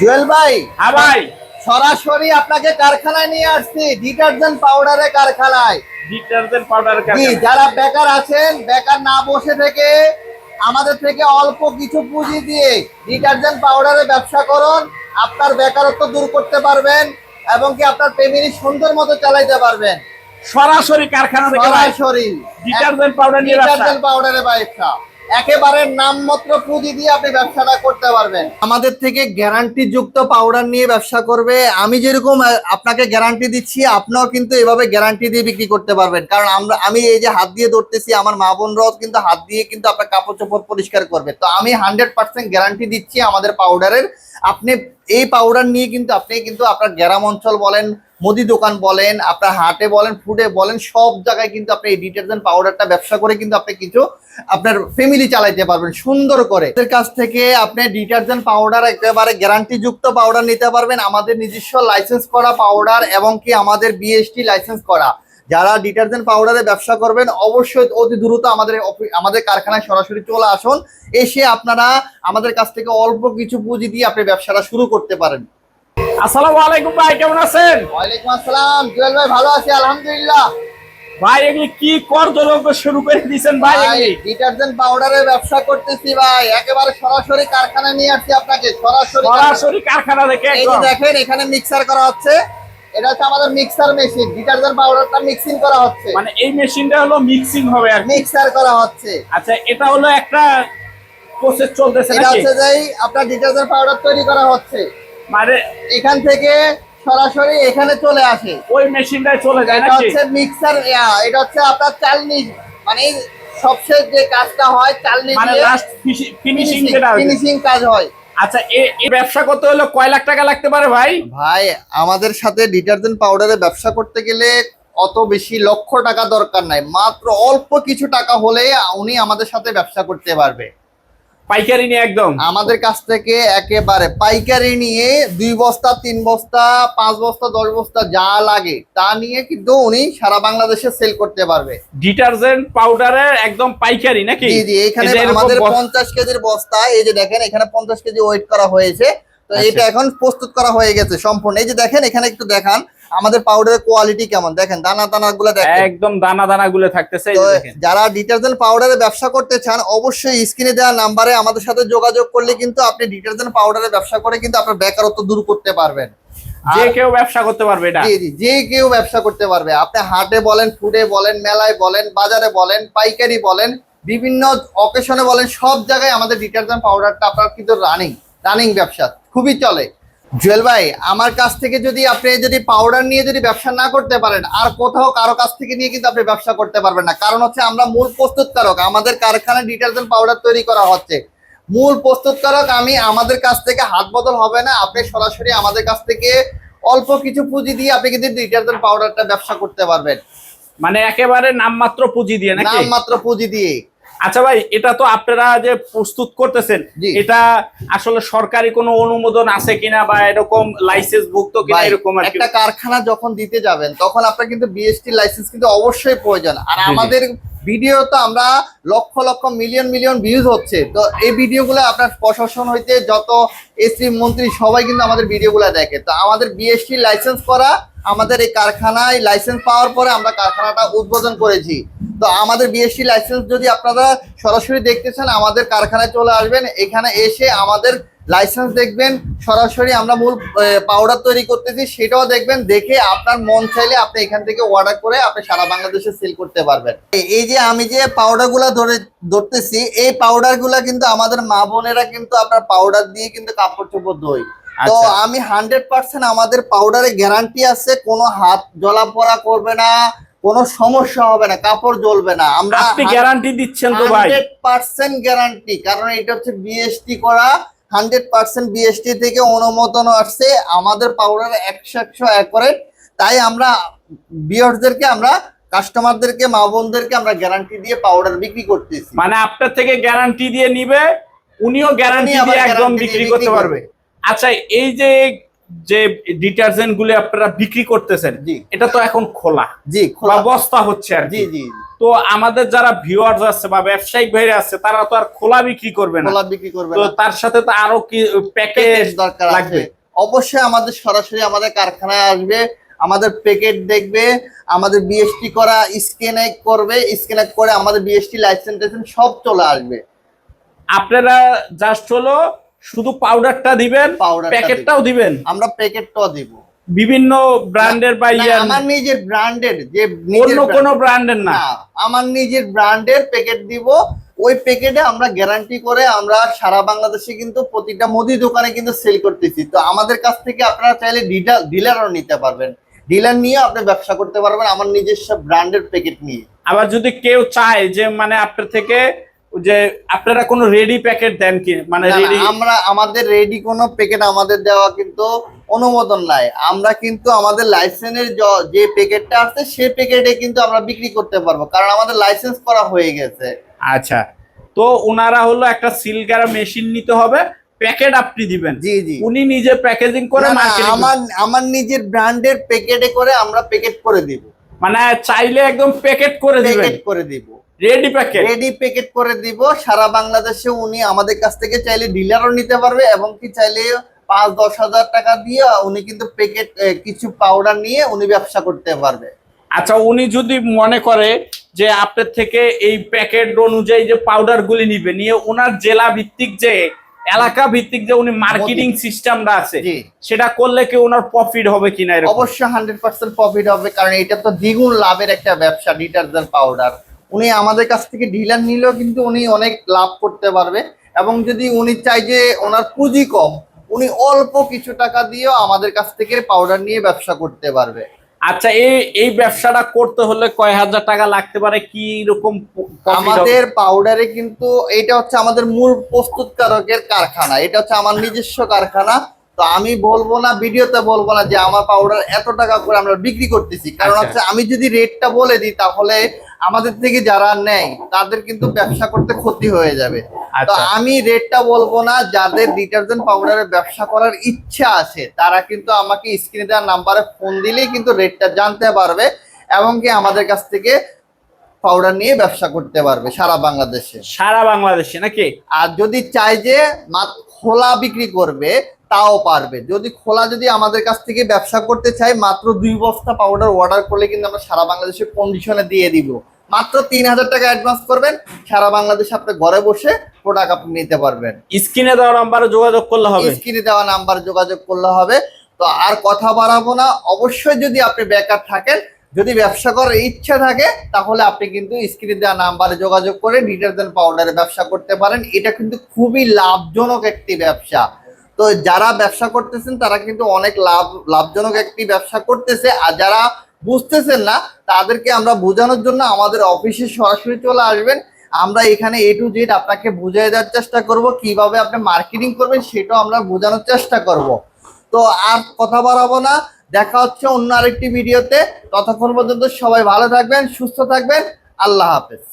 জুয়েল ভাই হ্যাঁ ভাই। সরাসরি আপনাকে কারখানায় নিয়ে আসছি ডিটারজেন্ট পাউডারের কারখানায়। ডিটারজেন্ট পাউডার জি যারা বেকার আছেন বেকার না বসে থেকে আমাদের থেকে অল্প কিছু পুঁজি দিয়ে ডিটারজেন্ট পাউডারের ব্যবসা করুন আপনার বেকারত্ব দূর করতে পারবেন এবং কি আপনার ফ্যামিলি সুন্দর মতো চালাইতে পারবেন। সরাসরি কারখানা থেকে সরাসরি। ডিটারজেন্ট পাউডার নিয়ে ডিটারজেন্ট পাউডারের ব্যবসা। একেবারে নামমাত্র পুঁজি দিয়ে আপনি ব্যবসাটা করতে পারবেন। আমাদের থেকে গ্যারান্টি যুক্ত পাউডার নিয়ে ব্যবসা করবে। আমি যেরকম আপনাকে গ্যারান্টি দিচ্ছি, আপনিও কিন্তু এভাবে গ্যারান্টি দিয়ে বিক্রি করতে পারবেন। কারণ আমরা, আমি এই যে হাত দিয়ে ধরতেছি, আমার মা বোনরাও কিন্তু হাত দিয়ে কিন্তু আপনার কাপড় চোপড় পরিষ্কার করবে। তো আমি হান্ড্রেড পার্সেন্ট গ্যারান্টি দিচ্ছি আমাদের পাউডারের আপনি এই পাউডার নিয়ে কিন্তু, আপনি কিন্তু আপনার গ্রাম অঞ্চল বলেন মুদি দোকান বলেন, আপনার হাটে বলেন, ফুডে বলেন, সব জায়গায় কিন্তু আপনি এই ডিটারজেন্ট পাউডারটা ব্যবসা করে কিন্তু আপনি কিছু আপনার ফ্যামিলি চালাইতে পারবেন, সুন্দর করে। এদের কাছ থেকে আপনি ডিটারজেন্ট পাউডার একেবারে গ্যারান্টি যুক্ত পাউডার নিতে পারবেন, আমাদের নিজস্ব লাইসেন্স করা পাউডার এবং কি আমাদের বিএসটি লাইসেন্স করা। যারা ডিটারজেন্ট পাউডারে ব্যবসা করবেন, অবশ্যই অতি দ্রুত আমাদের আমাদের কারখানায় সরাসরি চলে আসুন, এসে আপনারা আমাদের কাছ থেকে অল্প কিছু পুঁজি দিয়ে আপনি ব্যবসাটা শুরু করতে পারেন। আসসালামু আলাইকুম ভাই কেমন আছেন? ওয়ালাইকুম আসসালাম জুয়েল ভাই ভালো আছি আলহামদুলিল্লাহ। ভাই এগুলি কি কর্জযোগ্য শুরু করে দিয়েছেন ভাই ডিটারজেন্ট পাউডারের ব্যবসা করতেছি ভাই একেবারে সরাসরি কারখানায় নিয়ে আসছি আপনাকে সরাসরি সরাসরি কারখানা থেকে এই দেখেন এখানে মিক্সার করা হচ্ছে এটা হচ্ছে আমাদের মিক্সার মেশিন ডিটারজেন্ট পাউডারটা মিক্সিং করা হচ্ছে। মানে এই মেশিনটা হলো মিক্সিং হবে আর মিক্সার করা হচ্ছে। আচ্ছা এটা হলো একটা প্রসেস চলতেছে এটা হচ্ছে যে আপনার ডিটারজেন্ট পাউডার তৈরি করা হচ্ছে। মানে এখান থেকে সরাসরি এখানে চলে আসে। ওই মেশিনটায় চলে যায় এটা হচ্ছে মিক্সার এটা হচ্ছে আপনার চালনি মানে সবচেয়ে যে কাজটা হয় চালনি মানে লাস্ট ফিনিশিং যেটা ফিনিশিং কাজ হয়। আচ্ছা এই ব্যবসা করতে হলে? কয় লাখ টাকা লাগতে পারে ভাই? ভাই আমাদের সাথে ডিটারজেন্ট পাউডারের ব্যবসা করতে গেলে অত বেশি লক্ষ টাকা দরকার নাই। মাত্র অল্প কিছু টাকা হলে উনি আমাদের সাথে ব্যবসা করতে পারবে। পাইকারি নিয়ে একদম? আমাদের কাছ থেকে একেবারে পাইকারি নিয়ে দুই বস্তা তিন বস্তা পাঁচ বস্তা দশ বস্তা যা লাগে তা নিয়ে কিন্তু উনি সারা বাংলাদেশে সেল করতে পারবে। ডিটারজেন্ট পাউডারের একদম পাইকারি নাকি? জি জি এখানে আমাদের পঞ্চাশ কেজির বস্তা এই যে দেখেন এখানে পঞ্চাশ কেজি ওয়েট করা হয়েছে। তো আচ্ছা। এটা এখন প্রস্তুত করা হয়ে গেছে সম্পূর্ণ। এই যে দেখেন এখানে একটু দেখান। আমাদের পাউডারের কোয়ালিটি কেমন? দেখেন দানা দানা গুলো দেখেন। একদম দানা দানা গুলো থাকতেছে। যারা ডিটারজেন্ট পাউডারে ব্যবসা করতে চান অবশ্যই স্ক্রিনে দেওয়া নাম্বারে আমাদের সাথে যোগাযোগ করলে কিন্তু আপনি ডিটারজেন্ট পাউডারে ব্যবসা করে কিন্তু আপনার বেকারত্ব দূর করতে পারবেন। যে কেউ ব্যবসা করতে পারবে এটা। জি জি যে কেউ ব্যবসা করতে পারবে। আপনি হাটে বলেন ফুডে বলেন মেলায় বলেন বাজারে বলেন পাইকারি বলেন বিভিন্ন অকেশনে বলেন সব জায়গায় আমাদের ডিটারজেন্ট পাউডারটা আপনার কিন্তু রানিং রানিং ব্যবসা খুবই চলে। জুয়েল ভাই আমার কাছ থেকে যদি আপনি যদি পাউডার নিয়ে যদি ব্যবসা না করতে পারেন আর কোথাও কারও কাছ থেকে নিয়ে কিন্তু আপনি ব্যবসা করতে পারবেন না। কারণ হচ্ছে আমরা মূল প্রস্তুতকারক আমাদের কারখানায় ডিটারজেন্ট পাউডার তৈরি করা হচ্ছে। মূল প্রস্তুতকারক আমি আমাদের কাছ থেকে হাত বদল হবে না আপনি সরাসরি আমাদের কাছ থেকে অল্প কিছু পুঁজি দিয়ে আপনি কিন্তু ডিটারজেন্ট পাউডারটা ব্যবসা করতে পারবেন। মানে একেবারে নামমাত্র পুঁজি দিয়ে নামমাত্র পুঁজি দিয়ে। আচ্ছা ভাই এটা তো আপনারা যে প্রস্তুত করতেছেন। এটা আসলে সরকারি কোনো অনুমোদন আছে কিনা বা এরকম লাইসেন্স ভুক্ত কিনা এরকম একটা কারখানা যখন দিতে যাবেন তখন আপনার কিন্তু বিএসটি লাইসেন্স কিন্তু অবশ্যই প্রয়োজন আর। আমাদের ভিডিও তো আমরা lakh lakh million million views হচ্ছে। তো এই ভিডিওগুলো আপনার প্রশাসন হইতে যত এসপি মন্ত্রী, সবাই কিন্তু আমাদের ভিডিওগুলো দেখে। তো আমাদের বিএসটি লাইসেন্স করা, আমাদের এই কারখানায় লাইসেন্স পাওয়ার পরে আমরা কারখানাটা উদ্বোধন করেছি। তো আমাদের বিএসসি লাইসেন্স যদি আপনারা সরাসরি দেখতে চান, আমাদের কারখানায় চলে আসবেন। এখানে এসে আমাদের লাইসেন্স দেখবেন সরাসরি আমরা মূল পাউডার তৈরি করতেছি সেটাও দেখবেন দেখে আপনার মন চাইলে আপনি এখান থেকে অর্ডার করে আপনি সারা বাংলাদেশে সেল করতে পারবেন। এই- যে আমি যে পাউডারগুলা ধরে ধরতেছি এই পাউডারগুলা কিন্তু আমাদের মা বোনেরা কিন্তু আপনার পাউডার দিয়ে কিন্তু কাপড় চোপড় ধোয়। তো আচ্ছা। আমি হান্ড্রেড পার্সেন্ট আমাদের পাউডারে গ্যারান্টি আছে কোনো হাত জলা পড়া করবে না কোনো সমস্যা হবে না কাপড় জ্বলবে না। আমরা আপনি গ্যারান্টি দিচ্ছেন তো ভাই। হান্ড্রেড পার্সেন্ট গ্যারান্টি কারণ এটা হচ্ছে বিএসটি করা হান্ড্রেড পার্সেন্ট বিএসটি থেকে অনুমোদন আসছে। আমাদের পাউডার একশো একশো একরেট তাই আমরা বিয়ার্সদেরকে আমরা কাস্টমারদেরকে মা বোনদেরকে আমরা গ্যারান্টি দিয়ে পাউডার বিক্রি করতেছি। মানে আপনার থেকে গ্যারান্টি দিয়ে নিবে উনিও গ্যারান্টি দিয়ে একদম বিক্রি করতে পারবে। আচ্ছা এই যে যে ডিটারজেন্টগুলো আপনারা বিক্রি করতেছেন জি। এটা তো এখন খোলা জি খোলা। বস্তা হচ্ছে আর জি জি। তো আমাদের যারা ভিউয়ার্স আছে বা ব্যবসায়িক ভাইরা আছে তারা তো আর খোলা বিক্রি করবে না। খোলা বিক্রি করবে তো তার সাথে তো আরও কি প্যাকেজ দরকার লাগবে। অবশ্যই আমাদের সরাসরি আমাদের কারখানায় আসবে আমাদের প্যাকেট দেখবে আমাদের বিএসটি করা স্ক্যানে করবে স্ক্যানে করে আমাদের বিএসটি লাইসেন্স টাইসেন্স সব চলে আসবে। আপনারা জাস্ট হলো শুধু পাউডারটা দিবেন প্যাকেটটাও দিবেন। আমরা প্যাকেটটাও দিব। বিভিন্ন ব্র্যান্ডের বা আমার নিজের ব্র্যান্ডের যে অন্য কোনো ব্র্যান্ডের না। না আমার নিজের ব্র্যান্ডের প্যাকেট দিব। ওই প্যাকেটে আমরা গ্যারান্টি করে আমরা সারা বাংলাদেশে কিন্তু প্রতিটা মুদি দোকানে কিন্তু সেল করতেছি। তো আমাদের কাছ থেকে আপনারা চাইলে ডিলার ডিলারও নিতে পারবেন। ডিলার নিয়ে আপনি ব্যবসা করতে পারবেন আমার নিজস্ব ব্র্যান্ডের প্যাকেট নিয়ে। আবার যদি কেউ চায় যে মানে আপনার থেকে যে আপনারা কোনো রেডি প্যাকেট দেন কি? মানে রেডি আমরা আমাদের রেডি কোনো প্যাকেট আমাদের দেওয়া কিন্তু অনুমোদন নাই। আমরা কিন্তু আমাদের লাইসেন্সের যে প্যাকেটটা আছে সেই প্যাকেটে কিন্তু আমরা বিক্রি করতে পারব। কারণ আমাদের লাইসেন্স করা হয়ে গেছে। আচ্ছা। তো ওনারা হলো একটা সিলগারা মেশিন নিতে হবে প্যাকেট আপনি দিবেন। জি জি। উনি নিজে প্যাকেজিং করে আমার আমার নিজের ব্র্যান্ডের প্যাকেটে করে আমরা প্যাকেট করে দিব। মানে চাইলে একদম প্যাকেট করে দিবেন। প্যাকেট করে দিব। রেডি প্যাকেট রেডি প্যাকেট করে দিব। সারা বাংলাদেশে উনি আমাদের কাছ থেকে চাইলে ডিলারও নিতে পারবে এবং কি চাইলে পাঁচ দশ হাজার টাকা দিয়ে উনি কিন্তু প্যাকেট কিছু পাউডার নিয়ে উনি ব্যবসা করতে পারবে। আচ্ছা উনি যদি মনে করে যে আপনার থেকে এই প্যাকেট অনুযায়ী যে পাউডার গুলি নিবে নিয়ে ওনার জেলা ভিত্তিক যে এলাকা ভিত্তিক যে উনি মার্কেটিং সিস্টেমটা আছে সেটা করলে কি ওনার প্রফিট হবে কিনা অবশ্যই হান্ড্রেড পার্সেন্ট প্রফিট হবে কারণ এটা তো দ্বিগুণ লাভের একটা ব্যবসা ডিটারজেন্ট পাউডার উনি আমাদের কাছ থেকে ডিলার নিলেও কিন্তু উনি অনেক লাভ করতে পারবে এবং যদি উনি চাই যে ওনার পুঁজি কম উনি অল্প কিছু টাকা দিয়েও আমাদের কাছ থেকে পাউডার নিয়ে ব্যবসা করতে পারবে। আচ্ছা এই এই ব্যবসাটা করতে হলে কয় হাজার টাকা লাগতে পারে? কি রকম আমাদের পাউডারে কিন্তু এটা হচ্ছে আমাদের মূল প্রস্তুতকারকের কারখানা। এটা হচ্ছে আমার নিজস্ব কারখানা। তো আমি বলব না ভিডিওতে বলব না যে আমার পাউডার এত টাকা করে আমরা বিক্রি করতেছি। কারণ আচ্ছা। হচ্ছে আমি যদি রেটটা বলে দিই তাহলে আমাদের থেকে যারা নেয় তাদের কিন্তু ব্যবসা করতে ক্ষতি হয়ে যাবে। তো আচ্ছা। আমি রেটটা বলব না যাদের ডিটারজেন্ট পাউডারের ব্যবসা করার ইচ্ছা আছে তারা কিন্তু আমাকে স্ক্রিনে দেওয়ার নাম্বারে ফোন দিলেই কিন্তু রেটটা জানতে পারবে এবং কি আমাদের কাছ থেকে পাউডার নিয়ে ব্যবসা করতে পারবে সারা বাংলাদেশে। সারা বাংলাদেশে নাকি? আর যদি চাই যে মাত্র খোলা বিক্রি করবে তাও পারবে। যদি খোলা যদি আমাদের কাছ থেকে ব্যবসা করতে চাই মাত্র দুই বস্তা পাউডার অর্ডার করলে কিন্তু আমরা সারা বাংলাদেশে কন্ডিশনে দিয়ে দিব। মাত্র তিন হাজার টাকা অ্যাডভান্স করবেন সারা বাংলাদেশে আপনি ঘরে বসে প্রোডাক্ট আপনি নিতে পারবেন। স্ক্রিনে দেওয়ার নাম্বারে যোগাযোগ করলে হবে। স্ক্রিনে দেওয়া নাম্বার যোগাযোগ করলে হবে। তো আর কথা বাড়াবো না। অবশ্যই যদি আপনি বেকার থাকেন যদি ব্যবসা করার ইচ্ছা থাকে, তাহলে আপনি কিন্তু স্ক্রিনে দেওয়া নাম্বারে যোগাযোগ করে ডিটারজেন্ট পাউডারে ব্যবসা করতে পারেন। এটা কিন্তু খুবই লাভজনক একটি ব্যবসা। তো যারা ব্যবসা করতেছেন, তারা কিন্তু অনেক লাভ, লাভজনক একটি ব্যবসা করতেছে। আর যারা বুঝতেছেন না, তাদেরকে আমরা বোঝানোর জন্য আমাদের অফিসে সরাসরি চলে আসবেন। আমরা এখানে এ টু জেড আপনাকে বুঝিয়ে দেওয়ার চেষ্টা করব, কীভাবে আপনি মার্কেটিং করবেন, সেটাও আমরা বোঝানোর চেষ্টা করব। তো আর কথা বাড়াবো না। দেখা হচ্ছে অন্য আরেকটি ভিডিওতে। ততক্ষণ পর্যন্ত সবাই ভালো থাকবেন সুস্থ থাকবেন। আল্লাহ হাফেজ।